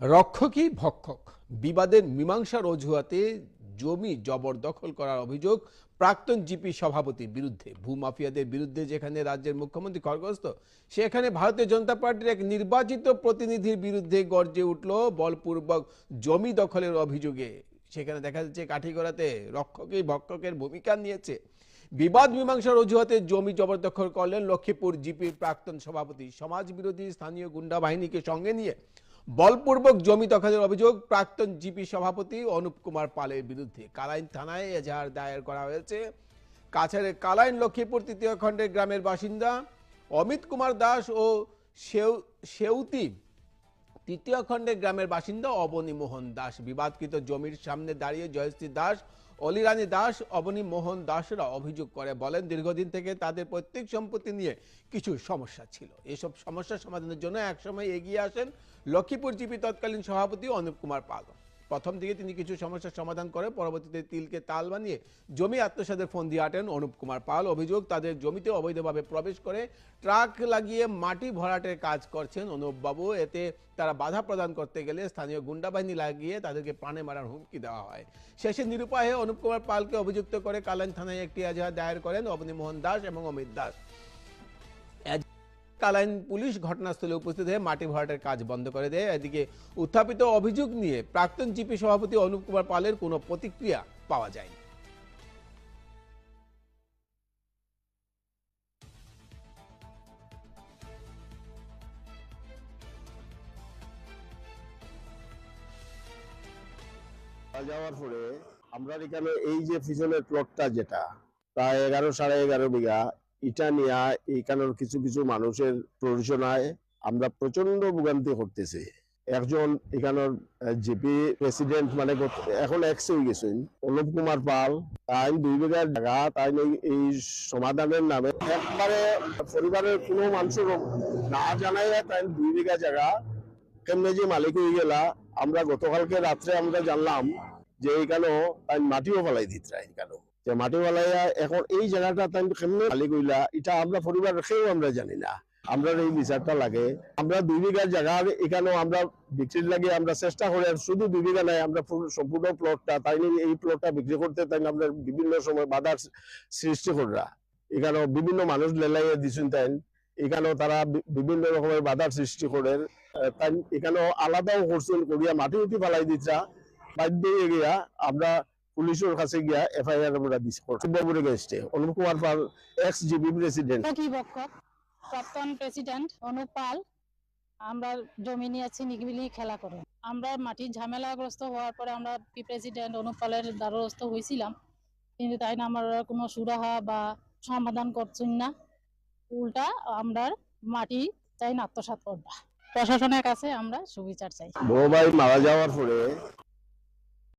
রক্ষকই ভক্ষক। বিবাদের মীমাংসার অজুহাতে জমি জবরদখল করার অভিযোগ প্রাক্তন জিপি সভাপতির বিরুদ্ধে। ভূমাফিয়াদের বিরুদ্ধে যেখানে রাজ্যের মুখ্যমন্ত্রী খড়গস্ত সেখানে ভারতীয় জনতা পার্টির এক নির্বাচিত প্রতিনিধির বিরুদ্ধে গর্জে উঠল বলপূর্বক জমি দখলের অভিযোগে। সেখানে দেখা যাচ্ছে কাঠিগড়াতে রক্ষকই ভক্ষকের ভূমিকা নিয়েছে। বিবাদ মীমাংসার অজুহাতে জমি জবরদখল করলেন লক্ষ্মীপুর জিপির প্রাক্তন সভাপতি। সমাজ বিরোধী স্থানীয় গুন্ডা বাহিনীকে সঙ্গে নিয়ে বলপূর্বক জমি দখলের অভিযোগ প্রাক্তন জিপি সভাপতি অনুপ কুমার পালের বিরুদ্ধে। কালাইন থানায় এজাহার দায়ের করা হয়েছে। কাছাড়ের কালাইন লক্ষ্মীপুর তৃতীয় খণ্ডের গ্রামের বাসিন্দা অমিত কুমার দাস ও সেউ, সেউতি তৃতীয় খণ্ডের গ্রামের বাসিন্দা অবনী মোহন দাস। বিবাদকৃত জমির সামনে দাঁড়িয়ে জয়শ্রী দাস অলিরানী দাস, অবনী মোহন দাসরা অভিযোগ করে, বলেন দীর্ঘদিন থেকে তাদের প্রত্যেক সম্পত্তি নিয়ে কিছু সমস্যা ছিল। এসব সমস্যা সমাধানের জন্য একসময় এগিয়ে আসেন লক্ষ্মীপুর জিপি তৎকালীন সভাপতি অনুপ কুমার পাল। প্রথম দিকে তিনি কিছু সমস্যার সমাধান করে পরবর্তীতে তিলকে তাল বানিয়ে জমি আত্মসাদের ফোন দিয়ে আটেন অনুপ কুমার পাল। অভিযোগ, তাদের জমিতে অবৈধভাবে প্রবেশ করে ট্রাক লাগিয়ে মাটি ভরাটের কাজ করছেন অনুপবাবু। এতে তারা বাধা প্রদান করতে গেলে স্থানীয় গুন্ডা বাহিনী লাগিয়ে তাদেরকে প্রাণে মারার হুমকি দেওয়া হয়। শেষে নিরুপায়ে অনুপ কুমার পালকে অভিযুক্ত করে কালান থানায় একটি এজাহার দায়ের করেন অবনী মোহন দাস এবং অমিত দাস। কালাইন পুলিশ ঘটনাস্থলে উপস্থিত হয়ে মাটি ভরাটের কাজ বন্ধ করে দেয়। এদিকে উত্থাপিত অভিযোগ নিয়ে প্রাক্তন জিপি সভাপতি অনুপ কুমার পালের কোনো প্রতিক্রিয়া পাওয়া যায়নি। যাওয়ার পরে আমরা এখানে এই যে পিছনের প্লটটা যেটা, প্রায় এগারো সাড়ে এগারো বিঘা ইটা নিয়ে এখানের কিছু কিছু মানুষের প্ররোচনায় আমরা প্রচণ্ড ভোগান্তি করতেছি। একজন এখানের জিপি প্রেসিডেন্ট মানে এখন এক্স হয়ে গেছেন অনুপ কুমার পাল। তাই দুই বিঘার জায়গা, তাই এই- এই সমাধানের নামে একবারে পরিবারের কোনো মানুষের না জানাই তাই দুই বিঘা জায়গা, কেমনে যে মালিক হয়ে গেলা, আমরা গতকালকে রাত্রে আমরা জানলাম যে এইখানে তাই মাটিও ফেলাই দিত এইখানে যে মাটি ফেলাইয়া এখন এই জায়গাটা তাই কেমনে মালিক হইলা এটা আমরা পরিবার রেখেও আমরা জানি না। আমরা এই বিচারটা লাগে। আমরা দুই বিঘার জায়গা এখানেও আমরা বিক্রির লাগে আমরা চেষ্টা করি শুধু দুই বিঘা নাই, আমরা পুরো- সম্পূর্ণ প্লটটা তাই এই প্লটটা বিক্রি করতে তাই আমরা বিভিন্ন সময় বাধার সৃষ্টি করা। এখানেও বিভিন্ন মানুষ লেলাইয়া দিছেন তাই। এখানেও তারা বিভিন্ন রকমের বাধার সৃষ্টি করে। তাই এখানেও আলাদাও করছেন করিয়া মাটি উঠি ফেলাই দিচ্ছা বাধ্য গিয়া আমরা পুলিশের কাছে গিয়া এফআইআর আমরা দিচ্ছি বাবুরে গেছে Anup Kumar Pal ex GB president কি বক্ষক প্রাক্তন প্রেসিডেন্ট অনুপ পাল আমরা জমি নিয়েছি নিগবিলি খেলা করে। আমরা মাটির ঝামেলাগ্রস্ত হওয়ার পরে আমরা পি প্রেসিডেন্ট অনুপ পালের দ্বারস্থ হয়েছিলাম। কিন্তু তাই না আমরা কোনো সুরাহা বা সমাধান করছেন না। উল্টা আমরা মাটি চাই না আত্মসাৎ করবা প্রশাসনের কাছে আমরা সুবিচার চাই। বড় ভাই মারা যাওয়ার পরে